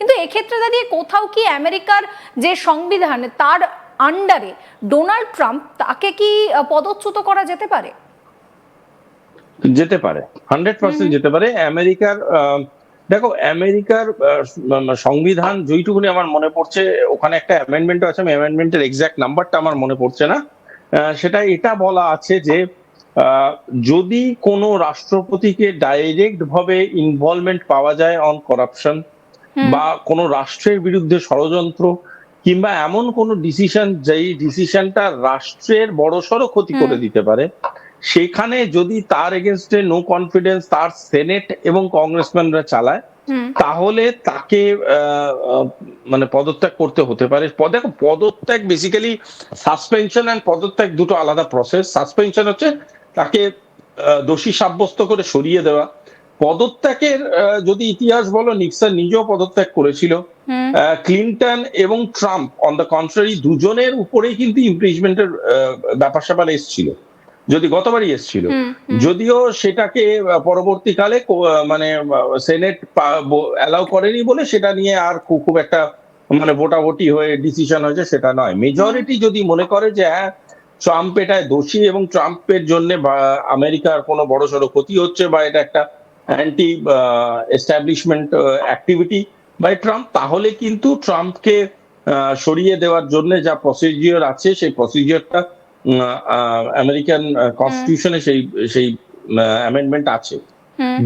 কিন্তু এক্ষেত্রে দাঁড়িয়ে কোথাও কি আমেরিকার যে সংবিধান তার আন্ডারে ডোনাল্ড ট্রাম্প তাকে কি পদচ্যুত করা যেতে পারে? যেতে পারে। হান্ড্রেড পার্সেন্ট যেতে পারে। আমেরিকার দেখো আমেরিকার সংবিধান যেইটুকুনি আমার মনে পড়ছে ওখানে একটা অ্যামেন্ডমেন্ট আছে আমি অ্যামেন্ডমেন্টের এক্সাক্ট নাম্বারটা আমার মনে পড়ছে না। সেটা এটা বলা আছে যে যদি কোনো রাষ্ট্রপতিকে ডাইরেক্ট ভাবে ইনভলভমেন্ট পাওয়া যায় অন করাপশন। বা কোনো রাষ্ট্রের বিরুদ্ধে ষড়যন্ত্র কিংবা এমন কোনো ডিসিশন যেই ডিসিশনটা রাষ্ট্রের বড়সড় ক্ষতি করে দিতে পারে সেখানে যদি তার এগেনস্টে নো কনফিডেন্স তার সেনেট এবং কংগ্রেসম্যানরা চালায় তাহলে তাকে মানে পদত্যাগ করতে হতে পারে। দেখো পদত্যাগ বেসিক্যালি সাসপেনশন অ্যান্ড পদত্যাগ দুটো আলাদা প্রসেস সাসপেনশন হচ্ছে তাকে দোষী সাব্যস্ত করে সরিয়ে দেওয়া। পদত্যাগের যদি ইতিহাস বলো নিক্সন নিজেও পদত্যাগ করেছিল। ক্লিনটন এবং ট্রাম্প অন দ্য কন্ট্রারি দুজনের উপরেই কিন্তু ইমপিচমেন্টের ব্যাপার স্যাপার এসছিল। যদি গতবারই এসছিল। যদিও সেটাকে পরবর্তীকালে মানে সেনেট অ্যালাউ করেনি বলে সেটা নিয়ে আর খুব খুব একটা মানে ভোটাভুটি হয়ে ডিসিশন হয়েছে সেটা নয়। মেজরিটি যদি মনে করে যে হ্যাঁ ট্রাম্প এটায় দোষী এবং ট্রাম্পের জন্য আমেরিকার কোনো বড়সড় ক্ষতি হচ্ছে বা এটা একটা anti establishment activity by Trump তাহলে কিন্তু ট্রাম্পকে সরিয়ে দেওয়ার জন্য যা প্রসিজিওর আছে সেই প্রসিজিওরটা আমেরিকান কনস্টিটিউশনে সেই সেই অ্যামেন্ডমেন্ট আছে।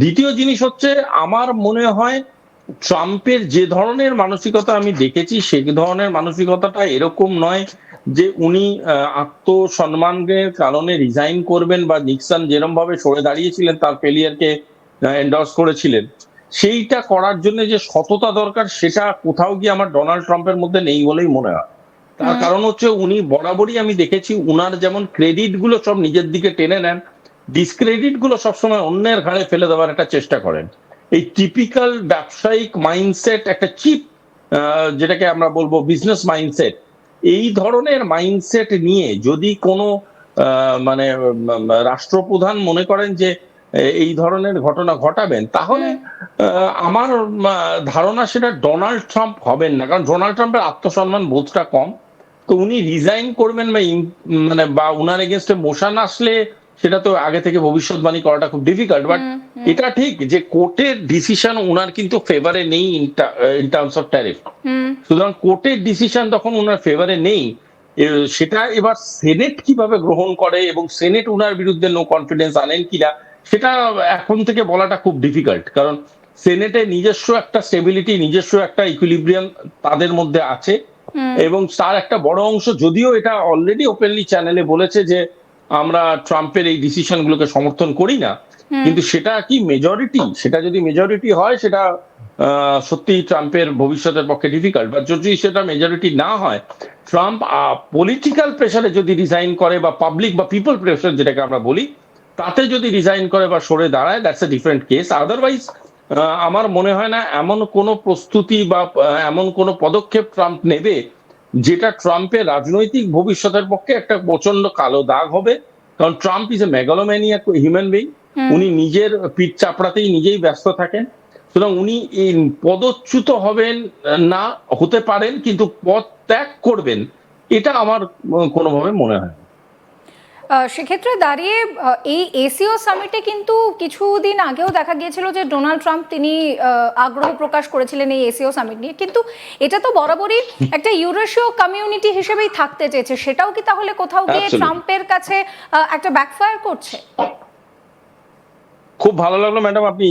দ্বিতীয় জিনিস হচ্ছে আমার মনে হয় ট্রাম্পের যে ধরনের মানসিকতা আমি দেখেছি সেই ধরনের মানসিকতাটা এরকম নয় যে উনি আহ, আত্মসম্মানের কারণে রিজাইন করবেন বা নিক্সন যেরকম ভাবে সরে দাঁড়িয়েছিলেন তার ফেলিয়ারকে এন্ডর্স করেছিলেন। সেইটা করার জন্য যে সততা দরকার সেটা কোথাও গিয়ে আমার ডোনাল্ড ট্রাম্পের মধ্যে নেই বলেই মনে হয়। তার কারণ হচ্ছে উনি বরাবরই আমি দেখেছি উনার যেমন ক্রেডিটগুলো সব নিজের দিকে টেনে নেন ডিসক্রেডিটগুলো সবসময় অন্যের ঘাড়ে ফেলে দেওয়ার একটা চেষ্টা করেন। এই টিপিক্যাল ব্যবসায়িক মাইন্ডসেট একটা চিপ যেটাকে আমরা বলব বিজনেস মাইন্ডসেট এই ধরনের মাইন্ডসেট নিয়ে যদি কোনো মানে রাষ্ট্রপ্রধান মনে করেন যে এই ধরনের ঘটনা ঘটাবেন তাহলে আমার ধারণা সেটা ডোনাল্ড ট্রাম্প হবেন না কারণ ডোনাল্ড ট্রাম্পের আত্মসম্মান বোধটা কম। তো উনি রিজাইন করবেন বা মানে বা উনার এগেনস্টে মোশন আসলে সেটা তো আগে থেকে ভবিষ্যৎবাণী করাটা খুব ডিফিকাল্ট বাট এটা ঠিক যে কোর্টের ডিসিশন ওনার কিন্তু ফেভারে নেই ইন টার্মস অফ ট্যারিফ সুতরাং কোর্টের ডিসিশন তখন ওনার ফেভারে নেই। সেটা এবার সেনেট কীভাবে গ্রহণ করে এবং সেনেট ওনার বিরুদ্ধে নো কনফিডেন্স আনেন কিনা সেটা এখন থেকে বলাটা খুব ডিফিকাল্ট কারণ সেনেটে নিজস্ব একটা স্টেবিলিটি নিজস্ব একটা ইকুইলিব্রিয়াম তাদের মধ্যে আছে এবং তার একটা বড় অংশ যদিও এটা অলরেডি ওপেনলি চ্যানেলে বলেছে যে আমরা ট্রাম্পের এই ডিসিশন গুলোকে সমর্থন করি না কিন্তু সেটা কি মেজরিটি সেটা যদি মেজরিটি হয় সেটা আহ, সত্যি ট্রাম্পের ভবিষ্যতের পক্ষে ডিফিকাল্ট বা যদি সেটা মেজরিটি না হয় ট্রাম্প পলিটিক্যাল প্রেসারে যদি রিজাইন করে বা পাবলিক বা পিপল প্রেসার যেটাকে আমরা বলি তাতে যদি রিজাইন করে বা সরে দাঁড়ায় that's a different case otherwise আমার মনে হয় না এমন কোনো প্রস্তুতি বা এমন কোনো পদক্ষেপ ট্রাম্প নেবে যেটা ট্রাম্পের রাজনৈতিক ভবিষ্যতের পক্ষে একটা প্রচণ্ড কালো দাগ হবে। কারণ Trump is a megalomania human being উনি নিজের পিঠ চাপড়াতেই নিজেই ব্যস্ত থাকেন। সুতরাং উনি এই পদচ্যুত হবেন না হতে পারেন কিন্তু পদ ত্যাগ করবেন এটা আমার কোনোভাবে মনে হয় সেক্ষেত্রে দাঁড়িয়ে এই এসিও সামিটে কিন্তু কিছুদিন আগেও দেখা গিয়েছিল যে ডোনাল্ড ট্রাম্প তিনি আগ্রহ প্রকাশ করেছিলেন এই এসিও সামিট নিয়ে। কিন্তু এটা তো বরাবরই একটা ইউরেশীয় কমিউনিটি হিসেবেই থাকতে চেয়েছে। সেটাও কি তাহলে কোথাও গিয়ে ট্রাম্পের কাছে একটা ব্যাকফায়ার করছে? খুব ভালো লাগল ম্যাডাম আপনি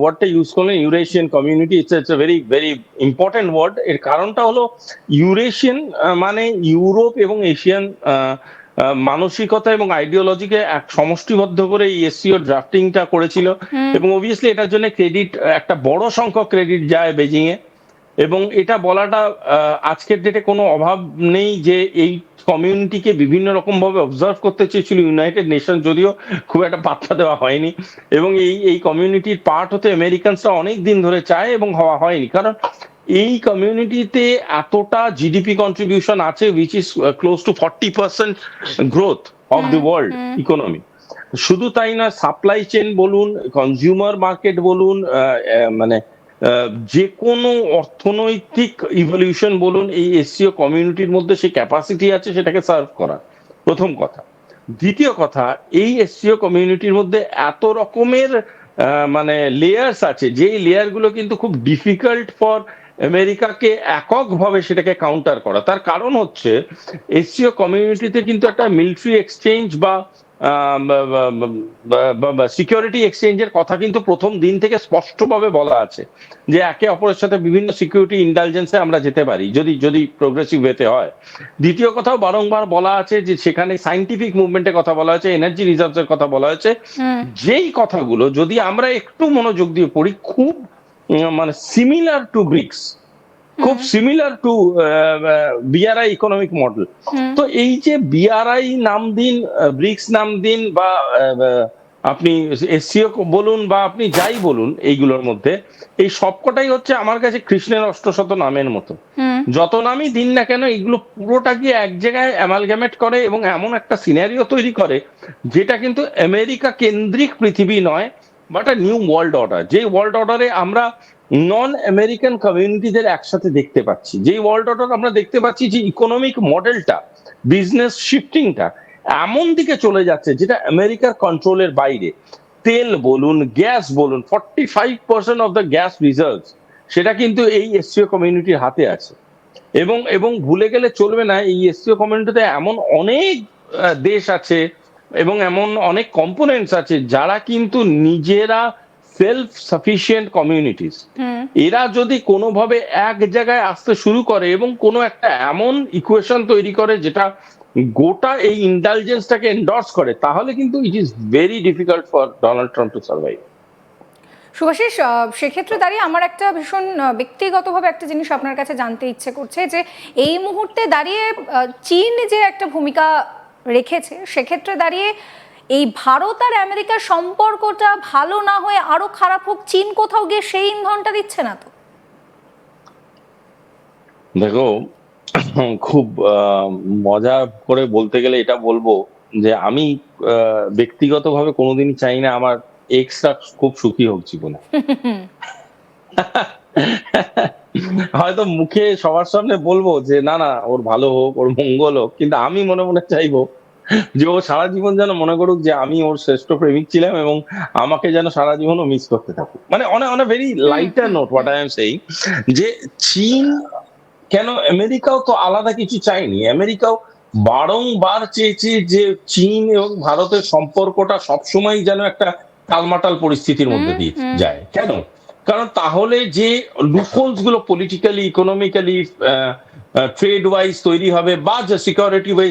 ওয়ার্ডটা ইউজ করলেন Eurasian community it's it's a very very important word এর কারণটা হলো ইউরেশিয়ান মানে ইউরোপ এবং এশিয়ান মানসিকতা এবং আইডিওলজিকে এক সমষ্টিবদ্ধ করে এই এসসিও ড্রাফটিংটা করেছিল। এবং অবভিয়াসলি এটার জন্য ক্রেডিট একটা বড় সংখ্যক ক্রেডিট যায় বেজিং এ এবং এটা বলাটা আজকের ডেটে কোনো অভাব নেই যে এই কমিউনিটিকে বিভিন্ন রকম ভাবে অবজার্ভ করতে চেয়েছিল ইউনাইটেড নেশন যদিও খুব একটা পাত্তা দেওয়া হয়নি। এবং এই এই কমিউনিটির পার্ট হতে আমেরিকানসরা অনেক দিন ধরে চায় এবং হওয়া হয়নি। কারণ এই কমিউনিটিতে এতটা জিডিপি কন্ট্রিবিউশন আছে which is close to forty percent growth of the world economy শুধু তাই না সাপ্লাই চেন বলুন কনজিউমার মার্কেট বলুন মানে যে কোনো অর্থনৈতিক ইভলিউশন বলুন এই এসসিও কমিউনিটির মধ্যে সেই ক্যাপাসিটি আছে সেটাকে সার্ভ করা প্রথম কথা। দ্বিতীয় কথা এই এসসিও কমিউনিটির মধ্যে এত রকমের মানে লেয়ার্স আছে যেই লেয়ারগুলো কিন্তু খুব ডিফিকাল্ট ফর আমেরিকাকে এককভাবে সেটাকে কাউন্টার করা। তার কারণ হচ্ছে এশীয় কমিউনিটিতে কিন্তু একটা মিলিটারি এক্সচেঞ্জ বা সিকিউরিটি এক্সচেঞ্জের কথা কিন্তু প্রথম দিন থেকে স্পষ্টভাবে বলা আছে যে একে অপরের সাথে বিভিন্ন সিকিউরিটি ইন্টেলিজেন্সে আমরা যেতে পারি যদি যদি প্রোগ্রেসিভ ওয়েতে হয়। দ্বিতীয় কথাও বারংবার বলা আছে যে সেখানে সাইন্টিফিক মুভমেন্টের কথা বলা হয়েছে এনার্জি রিজার্ভস এর কথা বলা হয়েছে। যেই কথাগুলো যদি আমরা একটু মনোযোগ দিয়ে পড়ি খুব মানে সিমিলার টু ব্রিক্স খুব similar to BRI economic model তো এই যে বিআরআই নাম দিন ব্রিক্স নাম দিন বা আপনি এসসিও বলুন বা আপনি যাই বলুন এইগুলোর মধ্যে এই সবকটাই হচ্ছে আমার কাছে কৃষ্ণের অষ্টশত নামের মতো। যত নামই দিন না কেন এগুলো পুরোটাকে এক জায়গায় অ্যামালগামেট করে এবং এমন একটা সিনারিও তৈরি করে যেটা কিন্তু আমেরিকা কেন্দ্রিক পৃথিবী নয় but a new world order. যে ওয়ার্ল্ড অর্ডারে আমরা নন আমেরিকান কমিউনিটিদের একসাথে দেখতে পাচ্ছি, যেই ওয়ার্ল্ড অর্ডার আমরা দেখতে পাচ্ছি যে ইকোনমিক মডেলটা বিজনেস শিফটিংটা এমন দিকে চলে যাচ্ছে যেটা আমেরিকার কন্ট্রোলের বাইরে। তেল বলুন, গ্যাস বলুন forty five percent of the gas reserve সেটা কিন্তু এই এসসিও কমিউনিটির হাতে আছে। এবং এবং ভুলে গেলে চলবে না, এই এসসিও কমিউনিটিতে এমন অনেক দেশ আছে এবং এমন অনেক কম্পোনেন্টস আছে যারা কিন্তু নিজেরা সেলফ সাফিসিয়েন্ট কমিউনিটিস এরা যদি কোনোভাবে এক জায়গায় আসতে শুরু করে এবং কোনো একটা এমন ইকুয়েশন তৈরি করে যেটা গোটা এই ইন্টেলিজেন্সটাকে এন্ডর্স করে তাহলে কিন্তু it is very difficult for Donald Trump to survive Shubhashis সেক্ষেত্রে দাঁড়িয়ে আমার একটা ভীষণ ব্যক্তিগতভাবে একটা জিনিস আপনার কাছে জানতে ইচ্ছে করছে যে এই মুহূর্তে দাঁড়িয়ে চীন যে একটা ভূমিকা রেখেছে সেক্ষেত্রে দাঁড়িয়ে এই ভারত আর আমেরিকার সম্পর্কটা ভালো না হয়ে আরও খারাপ হোক চীন কোথাও গিয়ে সেই ইন্ধনটা দিচ্ছে না তো? দেখো খুব মজা করে বলতে গেলে এটা বলব যে আমি আহ, ব্যক্তিগতভাবে কোনোদিনই চাই না আমার এক্সরা খুব সুখী হোক জীবনে। হয়তো মুখে সবার সামনে বলব যে না না ওর ভালো হোক ওর মঙ্গল হোক। কিন্তু আমি মনে মনে চাইব যে ও সারা জীবন যেন মনে করুক যে আমি ওর শ্রেষ্ঠ প্রেমিক ছিলাম এবং আমাকে যেন সারা জীবন ও মিস করতে থাকুক। মানে অনেক অনেক very lighter note what I am সেই যে চীন কেন আমেরিকাও তো আলাদা কিছু চায়নি। আমেরিকাও বারংবার চেয়েছে যে চীন এবং ভারতের সম্পর্কটা সবসময় যেন একটা টালমাটাল পরিস্থিতির মধ্যে দিয়ে যায়। কেন? কারণ তাহলে যে লুপোলসগুলো পলিটিক্যালি ইকোনমিক্যালি ট্রেড ওয়াইজ তৈরি হবে বা যে সিকিউরিটি ওয়াইজ